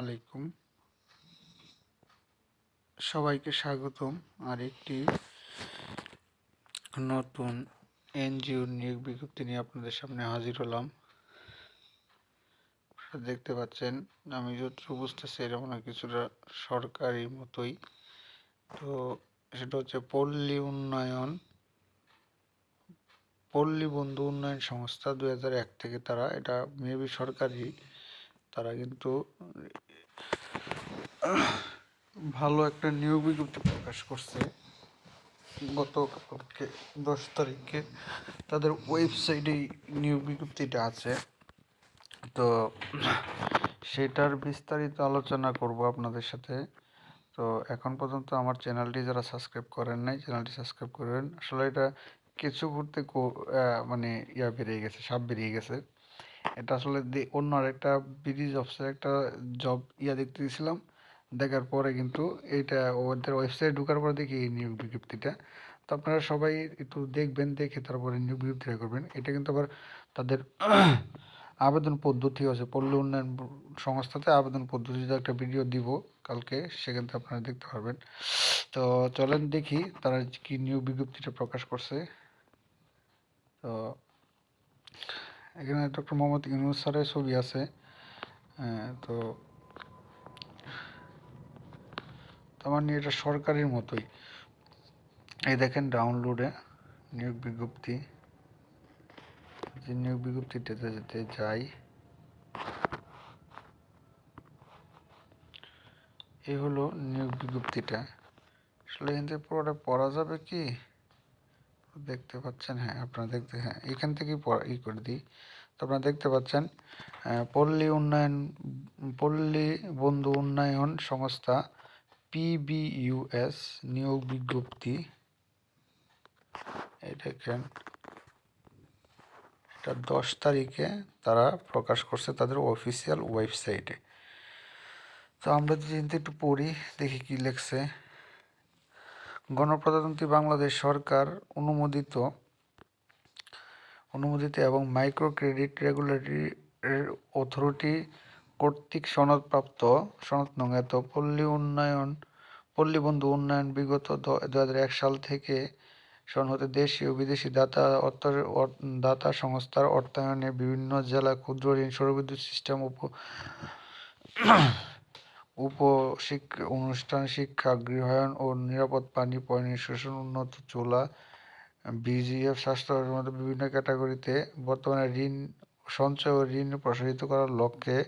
আলাইকুম। সবাইকে স্বাগতম আর একটি নতুন এনজিও নিয়োগ বিজ্ঞপ্তি নিয়ে আপনাদের সামনে হাজির হলাম। দেখতে পাচ্ছেন, আমি যতটুকু বুঝতেছি এটা মনে কিছুটা সরকারি মতোই। তো সেটা হচ্ছে পল্লী উন্নয়ন, পল্লী বন্ধু উন্নয়ন সংস্থা এক থেকে তারা, এটা মেবি সরকারি কিন্তু, ভালো একটা নিয়োগ বিজ্ঞপ্তি প্রকাশ করছে। গতকালকে দশ তারিখে তাদের ওয়েবসাইটেই নিয়োগ বিজ্ঞপ্তিটা আছে। তো সেটার বিস্তারিত আলোচনা করব আপনাদের সাথে। তো এখন পর্যন্ত আমার চ্যানেলটি যারা সাবস্ক্রাইব করেন নাই, চ্যানেলটি সাবস্ক্রাইব করবেন আসলে এটা কিছু ঘুরতে মানে ইয়া বেরিয়ে গেছে সাপ বেরিয়ে গেছে। এটা আসলে অন্য আরেকটা ব্রিজ অফিসের একটা জব ইয়া দেখতে গেছিলাম। দেখার পরে কিন্তু এটা ওদের ওয়েবসাইটে ঢোকার পরে দেখি এই নিয়োগ বিজ্ঞপ্তিটা। তো আপনারা সবাই একটু দেখবেন, দেখে তারপরে নিয়োগ বিজ্ঞপ্তিটা করবেন। এটা কিন্তু আবার তাদের আবেদন পদ্ধতি আছে। পল্লী উন্নয়ন সংস্থাতে আবেদন পদ্ধতিতে একটা ভিডিও দিব কালকে, সেখান থেকে আপনারা দেখতে পারবেন। তো চলেন দেখি তারা কি নিয়োগ বিজ্ঞপ্তিটা প্রকাশ করছে। তো এখানে ডক্টর মোহাম্মদ ইউনুস স্যারের ছবি আছে। তো আমার নিয়ে এটা সরকারের মতোই। এই দেখেন ডাউনলোডে নিয়োগ বিজ্ঞপ্তি। যে নিয়োগ বিজ্ঞপ্তিটাতে যেতে যাই। এই হলো নিয়োগ বিজ্ঞপ্তিটা। আসলে এখান থেকে পুরোটা পড়া যাবে কি? দেখতে পাচ্ছেন হ্যাঁ আপনারা দেখতে হ্যাঁ এখান থেকেই ই করে দিই। তো আপনারা দেখতে পাচ্ছেন পল্লী উন্নয়ন, পল্লী বন্ধু উন্নয়ন সংস্থা পিবিইউএস নিয়োগ বিজ্ঞপ্তি। দেখেন, এটা দশ তারিখে তারা প্রকাশ করছে তাদের অফিসিয়াল ওয়েবসাইটে। তো আমরা যদি একটু পড়ি, দেখি কি লেখছে। গণপ্রজাতন্ত্রী বাংলাদেশ সরকার অনুমোদিত অনুমোদিত এবং মাইক্রো ক্রেডিট রেগুলেটরি অথরিটি কর্তৃক সনদপ্রাপ্ত, সনদ নঙ্গাত পল্লী উন্নয়ন পল্লী বন্ধু উন্নয়ন বিগত দু এক সাল থেকে সন হতে দেশীয় বিদেশি দাতা অর্থ দাতা সংস্থার অর্থায়নে বিভিন্ন জেলা ক্ষুদ্র ঋণ সৌরবিদ্যুৎ সিস্টেম উপ উপ শিক্ষা অনুষ্ঠান শিক্ষা, গৃহায়ন ও নিরাপদ পানি পয়নিষ্কাশন উন্নত চুলা, বিজিএফ স্বাস্থ্যের মতো বিভিন্ন ক্যাটাগরিতে বর্তমানে ঋণ, সঞ্চয় ও ঋণ প্রসারিত করার লক্ষ্যে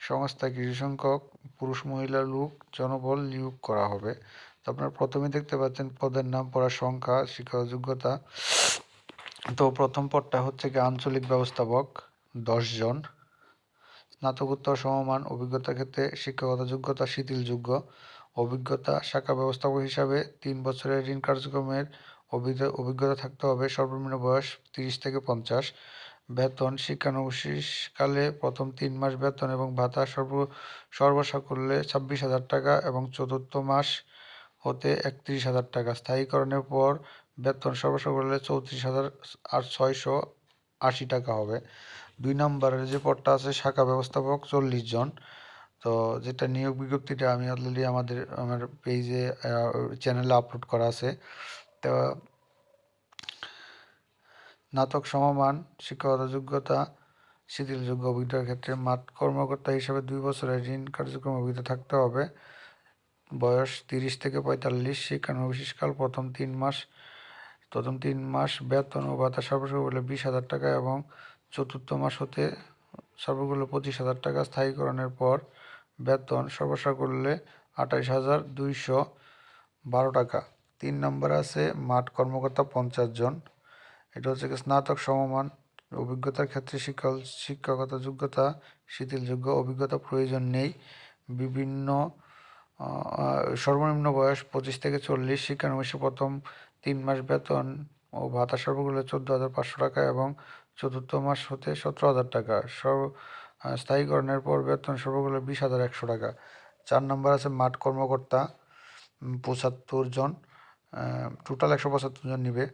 সংস্থায় কিছু সংখ্যক পুরুষ, মহিলা লোক, জনবল নিয়োগ করা হবে। তো আপনারা প্রথমে দেখতে পাচ্ছেন পদের নাম, পড়ার সংখ্যা শিক্ষা যোগ্যতা। তো প্রথম পদটা হচ্ছে কি আঞ্চলিক ব্যবস্থাপক জন। স্নাতকোত্তর সমমান অভিজ্ঞতার ক্ষেত্রে শিক্ষাগত যোগ্যতা শিথিলযোগ্য। অভিজ্ঞতা শাখা ব্যবস্থাপক হিসাবে তিন বছরের ঋণ কার্যক্রমের অভিজ্ঞতা থাকতে হবে সর্বনিম্ন বয়স তিরিশ থেকে পঞ্চাশ। বেতন, শিক্ষানবিশকালে প্রথম তিন মাস বেতন এবং ভাতা সর্ব, সর্বসাকুল্যে ছাব্বিশ হাজার টাকা এবং চতুর্থ মাস হতে একত্রিশ হাজার টাকা। স্থায়ীকরণের পর বেতন সর্বসাকুল্যে চৌত্রিশ হাজার আর ছয়শো আশি টাকা হবে। দুই নম্বরের যে পদটা আছে শাখা ব্যবস্থাপক চল্লিশ জন। তো যেটা নিয়োগ বিজ্ঞপ্তিটা আমি অলরেডি আমাদের, আমার পেজে চ্যানেলে আপলোড করা আছে। তো স্নাতক সমমান শিক্ষাগত যোগ্যতা শিথিলযোগ্য অভিজ্ঞতার ক্ষেত্রে মাঠ কর্মকর্তা হিসাবে দুই বছরের ঋণ কার্যক্রম অভিজ্ঞতা থাকতে হবে। বয়স তিরিশ থেকে পঁয়তাল্লিশ শিক্ষানবিশিসকাল প্রথম তিন মাস, প্রথম তিন মাস বেতন ও ভাতা সর্বসাকুল্যে বিশ হাজার টাকা এবং চতুর্থ মাস হতে সর্বগুলো পঁচিশ হাজার টাকা স্থায়ীকরণের পর বেতন সর্বসাকুল্যে আঠাইশ হাজার দুইশো বারো টাকা। তিন নম্বর আছে মাঠ কর্মকর্তা পঞ্চাশ জন। এটা হচ্ছে স্নাতক সমমান, অভিজ্ঞতার ক্ষেত্রে শিক্ষা শিক্ষাগত যোগ্যতা, শিথিলযোগ্য, অভিজ্ঞতা প্রয়োজন নেই। বিভিন্ন সর্বনিম্ন বয়স পঁচিশ থেকে চল্লিশ শিক্ষানবিশে প্রথম তিন মাস বেতন ও ভাতা সর্বগুলো চোদ্দ হাজার পাঁচশো টাকা এবং চতুর্থ মাস হতে সতেরো হাজার টাকা। সর্ব স্থায়ীকরণের পর বেতন সর্বগুলো বিশ হাজার একশো টাকা। চার নম্বর আছে মাঠ কর্মকর্তা পঁচাত্তর জন টোটাল একশো পঁচাত্তর জন নিবে।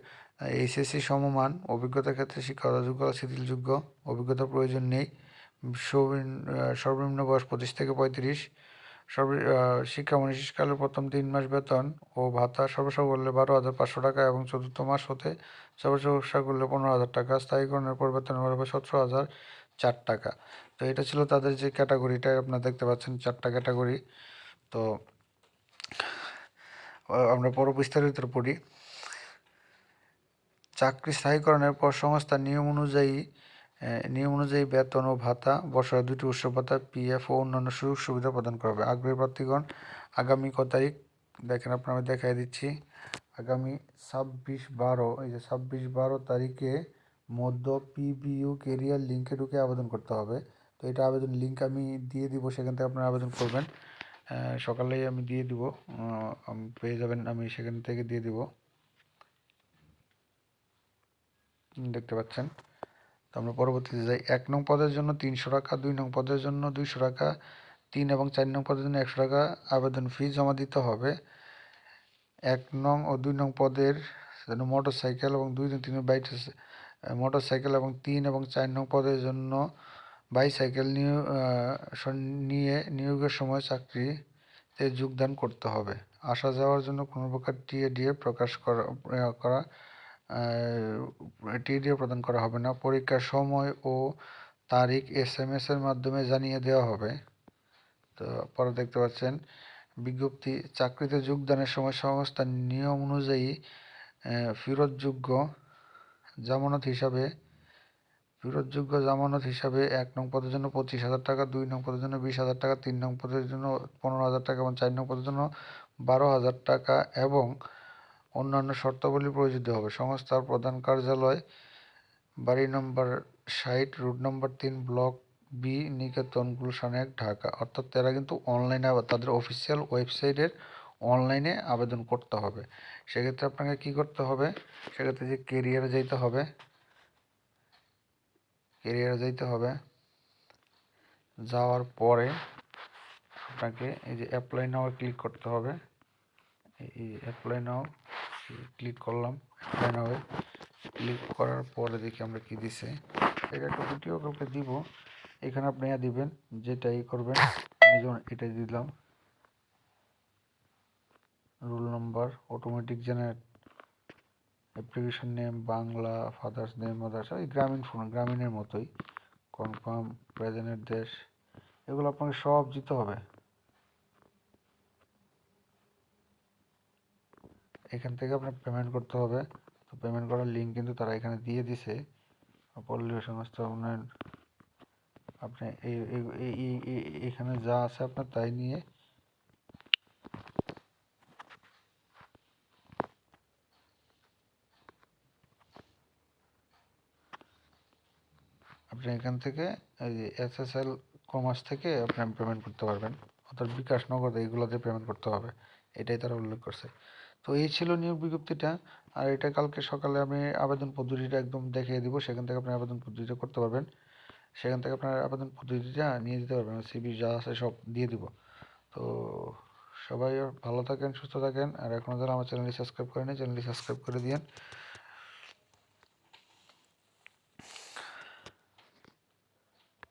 এইচএসসি সমমান অভিজ্ঞতার ক্ষেত্রে শিক্ষাগত যোগ্যতা শিথিলযোগ্য, অভিজ্ঞতা প্রয়োজন নেই। সর্বনিম্ন বয়স পঁচিশ থেকে পঁয়ত্রিশ। সর্ব আহ, শিক্ষামণি শিশুকালের প্রথম তিন মাস বেতন ও ভাতা সর্বসহ করলে বারো হাজার পাঁচশো টাকা এবং চতুর্থ মাস হতে সর্বসহ করলে পনেরো হাজার টাকা। স্থায়ীকরণের পর বেতন হবে সতেরো হাজার চার টাকা। তো এটা ছিল তাদের যে ক্যাটাগরিটা আপনারা দেখতে পাচ্ছেন চারটা ক্যাটাগরি। তো আমরা পর বিস্তারিত পড়ি। চাকরি স্থায়ীকরণের পর সংস্থার নিয়ম অনুযায়ী নিয়ম অনুযায়ী বেতন ও ভাতা, বছরে দুটি উৎসব ভাতা পিএফ ও অন্যান্য সুযোগ সুবিধা প্রদান করা হবে আগ্রহী প্রার্থীগণ, আগামী ক তারিখ, দেখেন আপনার আমি দেখাই দিচ্ছি। আগামী ছাব্বিশ বারো, এই যে ছাব্বিশ বারো তারিখে মধ্য পিবিইউ কেরিয়ার লিঙ্কে ঢুকে আবেদন করতে হবে। তো এটা আবেদন লিঙ্ক আমি দিয়ে দিব, সেখান থেকে আপনারা আবেদন করবেন। সকালেই আমি দিয়ে দিব পেয়ে যাবেন, আমি সেখান থেকে দিয়ে দিব। দেখতে পাচ্ছেন? আমরা পরবর্তীতে যাই। এক নং পদের জন্য তিনশো টাকা, দুই নং পদের জন্য দুইশো টাকা, তিন এবং চার নং পদের জন্য একশো টাকা আবেদন ফি জমা দিতে হবে। এক নং ও দুই নং পদের জন্য মোটর সাইকেল এবং দুই নং তিন বাইক মোটর সাইকেল এবং তিন এবং চার নং পদের জন্য বাইসাইকেল নিয়ে নিয়ে নিয়োগের সময় চাকরিতে যোগদান করতে হবে। আসা যাওয়ার জন্য কোনো প্রকার টিএডিএ প্রকাশ করা করা টিডিও প্রদান করা হবে না। পরীক্ষার সময় ও তারিখ এস এম এর মাধ্যমে জানিয়ে দেওয়া হবে। তো পরে দেখতে পাচ্ছেন, বিজ্ঞপ্তি, চাকরিতে যোগদানের সময় সংস্থার নিয়ম অনুযায়ী ফেরতযোগ্য জামানত হিসাবে, ফেরতযোগ্য জামানত হিসাবে এক নং পদের জন্য পঁচিশ হাজার টাকা, দুই নং পদের জন্য বিশ হাজার টাকা, তিন নং পদের জন্য পনেরো হাজার টাকা এবং চার নং পদের জন্য বারো হাজার টাকা এবং অন্যান্য শর্তাবলী প্রযোজ্য হবে। সংস্থার প্রধান কার্যালয় বাড়ি নম্বর ষাট, রুট নম্বর তিন, ব্লক বি, নিকেতন গুলশান এক, ঢাকা। অর্থাৎ তারা কিন্তু অনলাইনে তাদের অফিসিয়াল ওয়েবসাইটের অনলাইনে আবেদন করতে হবে। সেক্ষেত্রে আপনাকে কি করতে হবে? সেক্ষেত্রে যে কেরিয়ারে যেতে হবে কেরিয়ারে যেতে হবে, যাওয়ার পরে আপনাকে এই যে অ্যাপ্লাই নাও ক্লিক করতে হবে। এই অ্যাপ্লাই নাও ক্লিক করলাম অ্যাপ্লাই নাও ক্লিক করার পরে দেখি আমরা কি দিছে। এটা একটা ভিডিও কাউকে দিব, এখানে আপনি দিবেন যেটা ই করবেন যেমন এটা দিলাম roll number automatic generate application name Bangla father's name mother's এই গ্রামীণ ফোন গ্রামীণের মতোই কনফার্ম প্রেজেন্টের দেশ এগুলো আপনাকে সব দিতে হবে। এখান থেকে আপনার পেমেন্ট করতে হবে। তো পেমেন্ট করার লিঙ্ক কিন্তু তারা এখানে দিয়ে দিছে। পল্লী সংস্থা উন্নয়ন আপনি এখানে যা আছে আপনার তাই নিয়ে আপনি এখান থেকে এই যে এসএসএল কমার্স থেকে আপনি পেমেন্ট করতে পারবেন। অর্থাৎ বিকাশ নগদ এইগুলোতে পেমেন্ট করতে হবে। এটাই তারা উল্লেখ করছে। তো এই ছিল নিয়োগ বিজ্ঞপ্তিটা। আর এটা কালকে সকালে আমি আবেদন পদ্ধতিটা একদম দেখিয়ে দিব, সেখান থেকে আপনি আবেদন পদ্ধতিটা করতে পারবেন। সেখান থেকে আপনার আবেদন পদ্ধতিটা নিয়ে দিতে পারবেন সিবি যা আছে সব দিয়ে দিব। তো সবাই ভালো থাকেন, সুস্থ থাকেন, আর এখনও যারা আমার চ্যানেলটি সাবস্ক্রাইব করেনি চ্যানেলটি সাবস্ক্রাইব করে দিন